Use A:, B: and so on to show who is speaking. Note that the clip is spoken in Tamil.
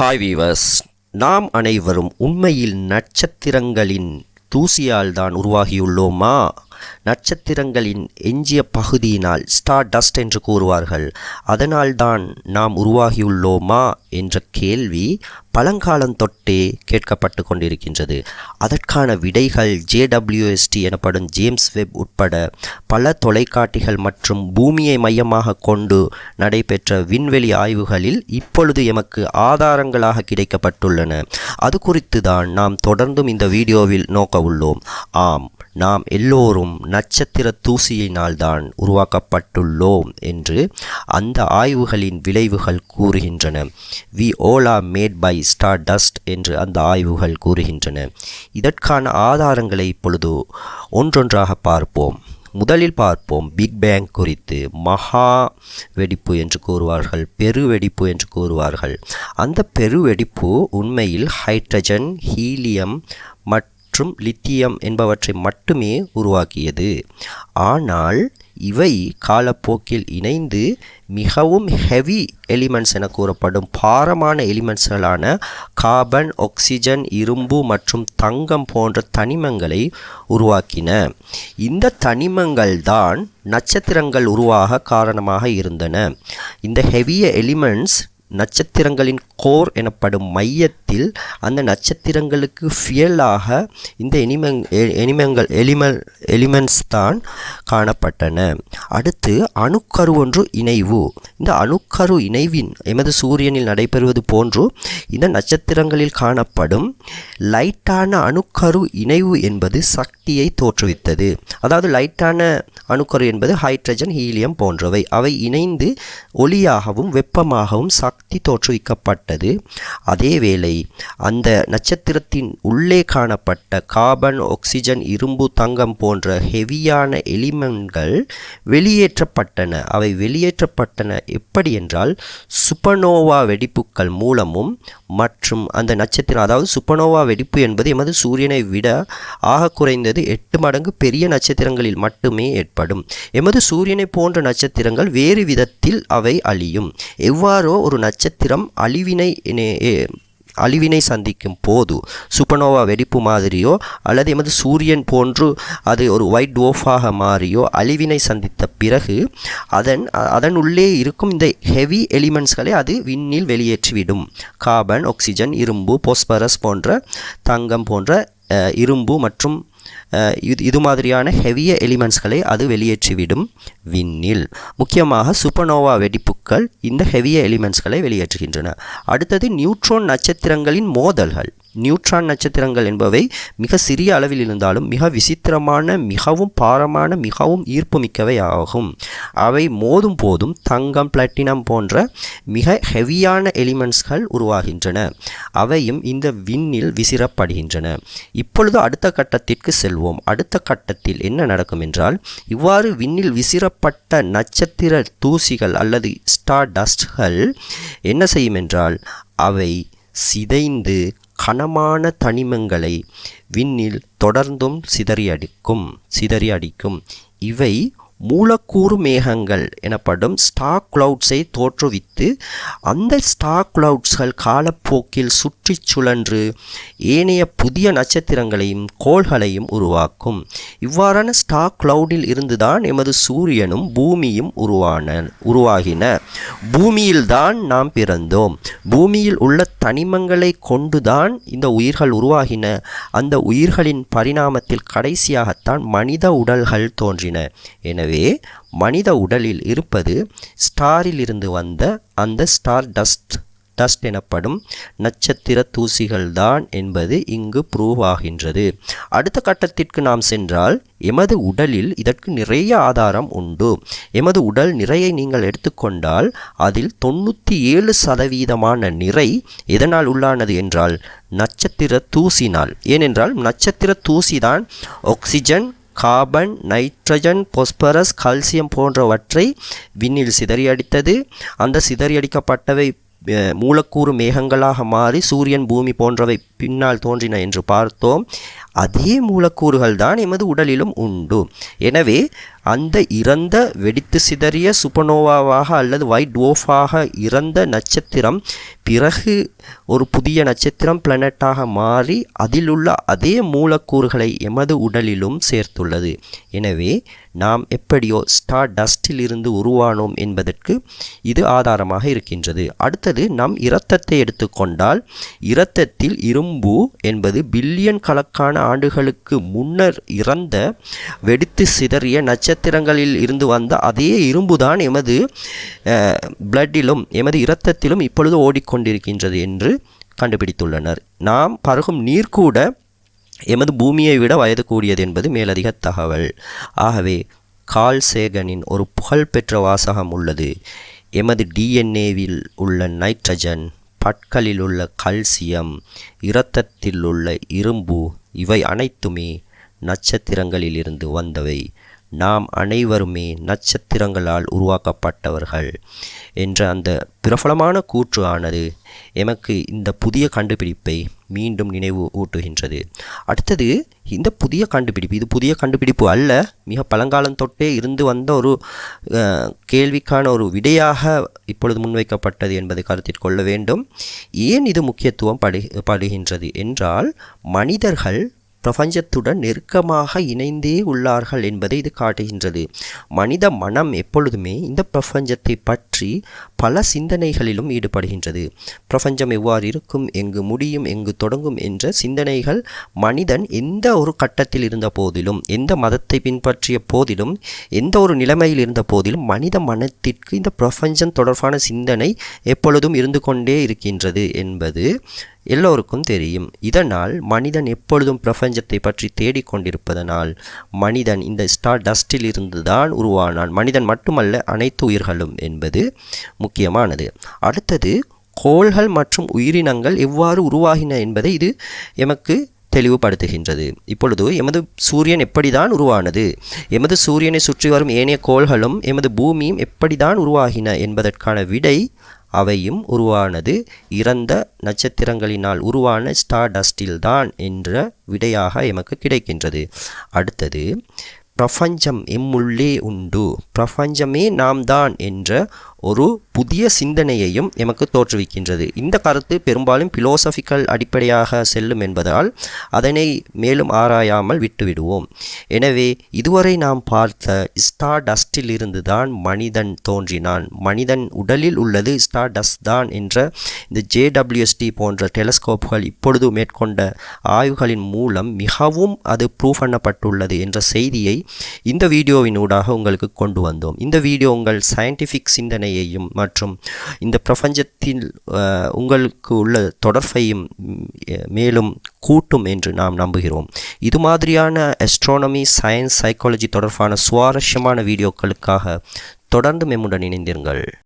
A: ஹாய் வீவர்ஸ் நாம் அனைவரும் உண்மையில் நட்சத்திரங்களின் தூசியால் தான் உருவாகியுள்ளோமா? நட்சத்திரங்களின் எஞ்சிய பகுதியினால் ஸ்டார் டஸ்ட் என்று கூறுவார்கள். அதனால்தான் நாம் உருவாகியுள்ளோமா என்ற கேள்வி பழங்காலம் தொட்டே கேட்கப்பட்டு கொண்டிருக்கின்றது. அதற்கான விடைகள் ஜேடபிள்யூஎஸ்டி எனப்படும் ஜேம்ஸ் வெப் உட்பட பல தொலைக்காட்டிகள் மற்றும் பூமியை மையமாக கொண்டு நடைபெற்ற விண்வெளி ஆய்வுகளில் இப்பொழுது எமக்கு ஆதாரங்களாக கிடைக்கப்பட்டுள்ளன. அது குறித்து தான் நாம் தொடர்ந்தும் இந்த வீடியோவில் நோக்க உள்ளோம். ஆம். நாம் எல்லோரும் நட்சத்திர தூசியினால்தான் உருவாக்கப்பட்டுள்ளோம் என்று அந்த ஆய்வுகளின் விளைவுகள் கூறுகின்றன. We all made by stardust என்று அந்த ஆய்வுகள் கூறுகின்றன. இதற்கான ஆதாரங்களை இப்பொழுது ஒன்றொன்றாக பார்ப்போம். முதலில் பார்ப்போம் பிக் பேங் குறித்து. மகா வெடிப்பு என்று கூறுவார்கள் பெருவெடிப்பு என்று கூறுவார்கள். அந்த பெருவெடிப்பு உண்மையில் ஹைட்ரஜன் ஹீலியம் மற்றும் லித்தியம் என்பவற்றை மட்டுமே உருவாக்கியது. ஆனால் இவை காலப்போக்கில் இணைந்து மிகவும் ஹெவி எலிமெண்ட்ஸ் என கூறப்படும் பாரமான எலிமெண்ட்ஸ்களான கார்பன் ஆக்சிஜன் இரும்பு மற்றும் தங்கம் போன்ற தனிமங்களை உருவாக்கின. இந்த தனிமங்கள் தான் நட்சத்திரங்கள் உருவாக காரணமாக இருந்தன. இந்த ஹெவிய எலிமெண்ட்ஸ் நட்சத்திரங்களின் கோர் எனப்படும் மையத்தில் அந்த நட்சத்திரங்களுக்கு ஃபியலாக இந்த எனிமங் எனிமங்கள் எலிமல் எலிமெண்ட்ஸ் தான் காணப்பட்டன. அடுத்து அணுக்கரு ஒன்று இணைவு. இந்த அணுக்கரு இணைவின் எமது சூரியனில் நடைபெறுவது போன்று இந்த நட்சத்திரங்களில் காணப்படும் லைட்டான அணுக்கரு இணைவு என்பது சக்தியை தோற்றுவித்தது. அதாவது லைட்டான அணுக்கரு என்பது ஹைட்ரஜன் ஹீலியம் போன்றவை. அவை இணைந்து ஒளியாகவும் வெப்பமாகவும் சக்தி தோற்றுவிக்கப்பட்டது. அதேவேளை அந்த நட்சத்திரத்தின் உள்ளே காணப்பட்ட கார்பன் ஆக்சிஜன் இரும்பு தங்கம் போன்ற ஹெவியான எலிமெண்ட்கள் வெளியேற்றப்பட்டன. அவை வெளியேற்றப்பட்டன எப்படி என்றால் சுப்பனோவா வெடிப்புக்கள் மூலமும் மற்றும் அந்த நட்சத்திரம் அதாவது சுப்பனோவா வெடிப்பு என்பது எமது சூரியனை விட ஆக குறைந்தது எட்டு மடங்கு பெரிய நட்சத்திரங்களில் மட்டுமே ஏற்படும். எமது சூரியனை போன்ற நட்சத்திரங்கள் வேறு விதத்தில் அவை அழியும். எவ்வாறோ ஒரு நட்சத்திரம் அழிவினை அழிவினை சந்திக்கும் போது சுப்பனோவா வெடிப்பு மாதிரியோ அல்லது எமது சூரியன் போன்று அது ஒரு ஒயிட் ஓஃபாக மாறியோ அழிவினை சந்தித்த பிறகு அதன் அதன் உள்ளே இருக்கும் இந்த ஹெவி எலிமெண்ட்ஸ்களை அது விண்ணில் வெளியேற்றிவிடும். கார்பன் ஆக்சிஜன் இரும்பு போஸ்பரஸ் போன்ற தங்கம் போன்ற இரும்பு மற்றும் இது இது மாதிரியான ஹெவிய எலிமெண்ட்ஸ்களை அது வெளியேற்றிவிடும் விண்ணில். முக்கியமாக சுப்பனோவா வெடிப்புக்கள் இந்த ஹெவிய எலிமெண்ட்ஸ்களை வெளியேற்றுகின்றன. அடுத்தது நியூட்ரோன் நட்சத்திரங்களின் மோதல்கள். நியூட்ரான் நட்சத்திரங்கள் என்பவை மிக சிறிய அளவில் இருந்தாலும் மிக விசித்திரமான மிகவும் பாரமான மிகவும் ஈர்ப்புமிக்கவை ஆகும். அவை மோதும் போதும் தங்கம் பிளாட்டினம் போன்ற மிக ஹெவியான எலிமெண்ட்ஸ்கள் உருவாகின்றன. அவையும் இந்த விண்ணில் விசிறப்படுகின்றன. இப்பொழுது அடுத்த கட்டத்திற்கு செல்வோம். அடுத்த கட்டத்தில் என்ன நடக்கும் என்றால் இவ்வாறு விண்ணில் விசிறப்பட்ட நட்சத்திர தூசிகள் அல்லது ஸ்டார் டஸ்ட்கள் என்ன செய்யும் என்றால் அவை சிதைந்து கனமான தனிமங்களை விண்ணில் தொடர்ந்தும் சிதறியடிக்கும் சிதறி இவை மூலக்கூறு மேகங்கள் எனப்படும் ஸ்டார் கிளவுட்ஸை தோற்றுவித்து அந்த ஸ்டார் கிளவுட்ஸ்கள் காலப்போக்கில் சுற்றி சுழன்று ஏனைய புதிய நட்சத்திரங்களையும் கோள்களையும் உருவாக்கும். இவ்வாறான ஸ்டார் கிளவுடில் இருந்துதான் எமது சூரியனும் பூமியும் உருவான உருவாகின. பூமியில்தான் நாம் பிறந்தோம். பூமியில் உள்ள தனிமங்களை கொண்டுதான் இந்த உயிர்கள் உருவாகின. அந்த உயிர்களின் பரிணாமத்தில் கடைசியாகத்தான் மனித உடல்கள் தோன்றின. எனவே எனவே மனித உடலில் இருப்பது ஸ்டாரில் இருந்து வந்த அந்த ஸ்டார் டஸ்ட். டஸ்ட் எனப்படும் நட்சத்திர தூசிகள் தான் என்பது இங்கு ப்ரூவ் ஆகின்றது. அடுத்த கட்டத்திற்கு நாம் சென்றால் எமது உடலில் இதற்கு நிறைய ஆதாரம் உண்டு. எமது உடல் நிறையை நீங்கள் எடுத்துக்கொண்டால் அதில் தொண்ணூற்றி ஏழு சதவீதமான நிறை எதனால் உள்ளானது என்றால் நட்சத்திர தூசினால் ஏனென்றால் நட்சத்திர தூசிதான் oxygen carbon nitrogen phosphorus calcium போன்றவற்றை விண்ணில் சிதறியடித்தது. அந்த சிதறியடிக்கப்பட்டவை மூலக்கூறு மேகங்களாக மாறி சூரியன் பூமி போன்றவை பின்னால் தோன்றின என்று பார்த்தோம். அதே மூலக்கூறுகள் தான் எமது உடலிலும் உண்டு. எனவே அந்த இறந்த வெடித்து சிதறிய சுப்பனோவாவாக அல்லது ஒயிட் ஓஃபாக இறந்த நட்சத்திரம் பிறகு ஒரு புதிய நட்சத்திரம் பிளானட்டாக மாறி அதிலுள்ள அதே மூலக்கூறுகளை எமது உடலிலும் சேர்த்துள்ளது. எனவே நாம் எப்படியோ ஸ்டார் டஸ்டில் இருந்து உருவானோம் என்பதற்கு இது ஆதாரமாக இருக்கின்றது. அடுத்தது நம் இரத்தத்தை எடுத்துக்கொண்டால் இரத்தத்தில் இரும்பு என்பது பில்லியன் கணக்கான ஆண்டுகளுக்கு முன்னர் இறந்த வெடித்து சிதறிய நட்சத்திரங்களில் இருந்து வந்த அதே இரும்புதான் எமது பிளட்டிலும் எமது இரத்தத்திலும் இப்பொழுது ஓடிக்கொண்டிருக்கின்றது என்று கண்டுபிடித்துள்ளனர். நாம் பருகும் நீர் கூட எமது பூமியை விட வயது கூடியது என்பது மேலதிக தகவல். ஆகவே கால் சேகனின் ஒரு புகழ்பெற்ற வாசகம் உள்ளது. எமது டிஎன்ஏவில் உள்ள நைட்ரஜன் பற்களில் உள்ள கல்சியம் இரத்தத்தில் உள்ள இரும்பு இவை அனைத்துமே நட்சத்திரங்களிலிருந்து வந்தவை. நாம் அனைவருமே நட்சத்திரங்களால் உருவாக்கப்பட்டவர்கள் என்ற அந்த பிரபலமான கூற்று ஆனது எமக்கு இந்த புதிய கண்டுபிடிப்பை மீண்டும் நினைவு ஊட்டுகின்றது. அடுத்தது இந்த புதிய கண்டுபிடிப்பு இது புதிய கண்டுபிடிப்பு அல்ல மிக பழங்காலம் தொட்டே இருந்து வந்த ஒரு கேள்விக்கான ஒரு விடையாக இப்பொழுது முன்வைக்கப்பட்டது என்பதை கருத்தில் கொள்ள வேண்டும். ஏன் இது முக்கியத்துவம் படு படுகின்றது என்றால் மனிதர்கள் பிரபஞ்சத்துடன் நெருக்கமாக இணைந்தே உள்ளார்கள் என்பதை இது காட்டுகின்றது. மனித மனம் எப்பொழுதுமே இந்த பிரபஞ்சத்தை பற்றி பல சிந்தனைகளிலும் ஈடுபடுகின்றது. பிரபஞ்சம் எவ்வாறு இருக்கும் எங்கு முடியும் எங்கு தொடங்கும் என்ற சிந்தனைகள் மனிதன் எந்த ஒரு கட்டத்தில் இருந்த போதிலும் எந்த மதத்தை பின்பற்றிய போதிலும் எந்த ஒரு நிலைமையில் இருந்த போதிலும் மனித மனத்திற்கு இந்த பிரபஞ்சம் தொடர்பான சிந்தனை எப்பொழுதும் இருந்து கொண்டே இருக்கின்றது என்பது எல்லோருக்கும் தெரியும். இதனால் மனிதன் எப்பொழுதும் பிரபஞ்சத்தை பற்றி தேடிக்கொண்டிருப்பதனால் மனிதன் இந்த ஸ்டார் டஸ்டில் இருந்து தான் உருவானான். மனிதன் மட்டுமல்ல அனைத்து உயிர்களும் என்பது முக்கியமானது. அடுத்தது கோள்கள் மற்றும் உயிரினங்கள் எவ்வாறு உருவாகின என்பதை இது எமக்கு தெளிவுபடுத்துகின்றது. இப்பொழுது எமது சூரியன் எப்படிதான் உருவானது? எமது சூரியனை சுற்றி வரும் ஏனைய கோள்களும் எமது பூமியும் எப்படிதான் உருவாகின என்பதற்கான விடை அவையும் உருவானது. இறந்த நட்சத்திரங்களினால் உருவான ஸ்டார் டஸ்டில்தான் என்ற விடையாக எமக்கு கிடைக்கின்றது. அடுத்தது பிரபஞ்சம் எம்முள்ளே உண்டு. பிரபஞ்சமே நாம் தான் என்ற ஒரு புதிய சிந்தனையையும் எமக்கு தோற்றுவிக்கின்றது. இந்த கருத்து பெரும்பாலும் பிலோசபிக்கல் அடிப்படையாக செல்லும் என்பதால் அதனை மேலும் ஆராயாமல் விட்டுவிடுவோம். எனவே இதுவரை நாம் பார்த்த ஸ்டார் டஸ்டில் இருந்து தான் மனிதன் தோன்றினான். மனிதன் உடலில் உள்ளது ஸ்டார் டஸ்ட் தான் என்ற இந்த ஜேடபிள்யூஎஸ்டி போன்ற டெலஸ்கோப்புகள் இப்பொழுது மேற்கொண்ட ஆய்வுகளின் மூலம் மிகவும் அது ப்ரூவ் பண்ணப்பட்டுள்ளது என்ற செய்தியை இந்த வீடியோவினூடாக உங்களுக்கு கொண்டு வந்தோம். இந்த வீடியோ உங்கள் சயின்டிஃபிக் தன்மையையும் மற்றும் இந்த பிரபஞ்சத்தில் உங்களுக்கு உள்ள தொடர்பையும் மேலும் கூட்டும் என்று நாம் நம்புகிறோம். இது மாதிரியான அஸ்ட்ரானமி சயின்ஸ் சைக்காலஜி தொடர்பான சுவாரஸ்யமான வீடியோக்களுக்காக தொடர்ந்து மெம்முடன் இணைந்திருங்கள்.